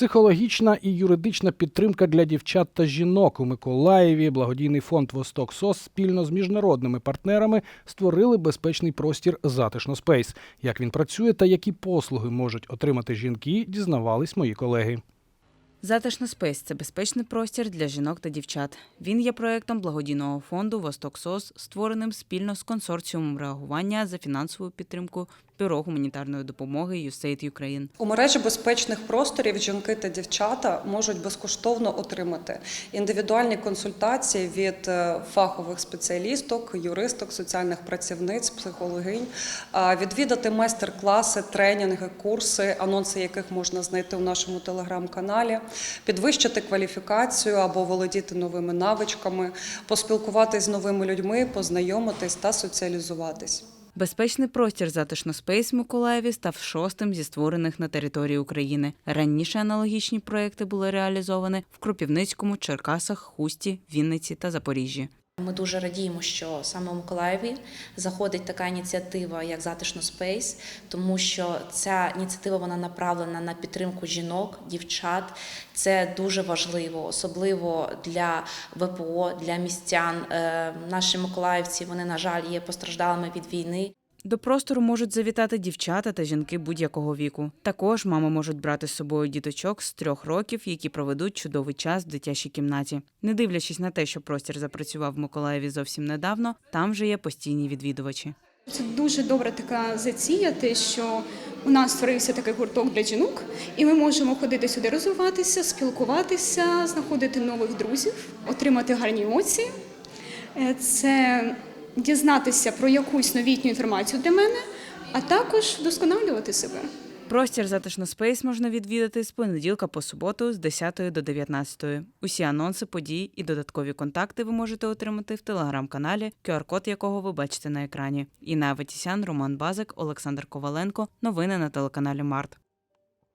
Психологічна і юридична підтримка для дівчат та жінок у Миколаєві. Благодійний фонд Восток СОС спільно з міжнародними партнерами створили безпечний простір Затишно Спейс. Як він працює та які послуги можуть отримати жінки, дізнавались мої колеги. Затишна Спейс це безпечний простір для жінок та дівчат. Він є проектом благодійного фонду Восток СОС, створеним спільно з консорціумом реагування за фінансову підтримку Бюро гуманітарної допомоги USAID Ukraine. У мережі безпечних просторів жінки та дівчата можуть безкоштовно отримати індивідуальні консультації від е, фахових спеціалісток, юристок, соціальних працівниць, психологинь, відвідати майстер-класи, тренінги, курси, анонси яких можна знайти у нашому телеграм-каналі, підвищити кваліфікацію або володіти новими навичками, поспілкуватись з новими людьми, познайомитись та соціалізуватись. Безпечний простір Затишно Спейс Миколаєві став шостим зі створених на території України. Раніше аналогічні проекти були реалізовані в Кропівницькому, Черкасах, Хусті, Вінниці та Запоріжжі. Ми дуже радіємо, що саме у Миколаєві заходить така ініціатива, як Затишно Спейс, тому що ця ініціатива вона направлена на підтримку жінок, дівчат. Це дуже важливо, особливо для ВПО, для містян. Е, Наші миколаївці вони на жаль є постраждалими від війни. До простору можуть завітати дівчата та жінки будь-якого віку. Також мами можуть брати з собою діточок з трьох років, які проведуть чудовий час в дитячій кімнаті. Не дивлячись на те, що простір запрацював в Миколаєві зовсім недавно, там вже є постійні відвідувачі. Це дуже добра така зація, те, що у нас створився такий гурток для жінок, і ми можемо ходити сюди розвиватися, спілкуватися, знаходити нових друзів, отримати гарні емоції. Е, Це дізнатися про якусь новітню інформацію для мене, а також вдосконалювати себе. Простір затишно спейс можна відвідати з понеділка по суботу з 10 до 19. Усі анонси, події і додаткові контакти ви можете отримати в телеграм-каналі, QR-код якого ви бачите на екрані. Інна Аветісян, Роман Базик, Олександр Коваленко. Новини на телеканалі Март.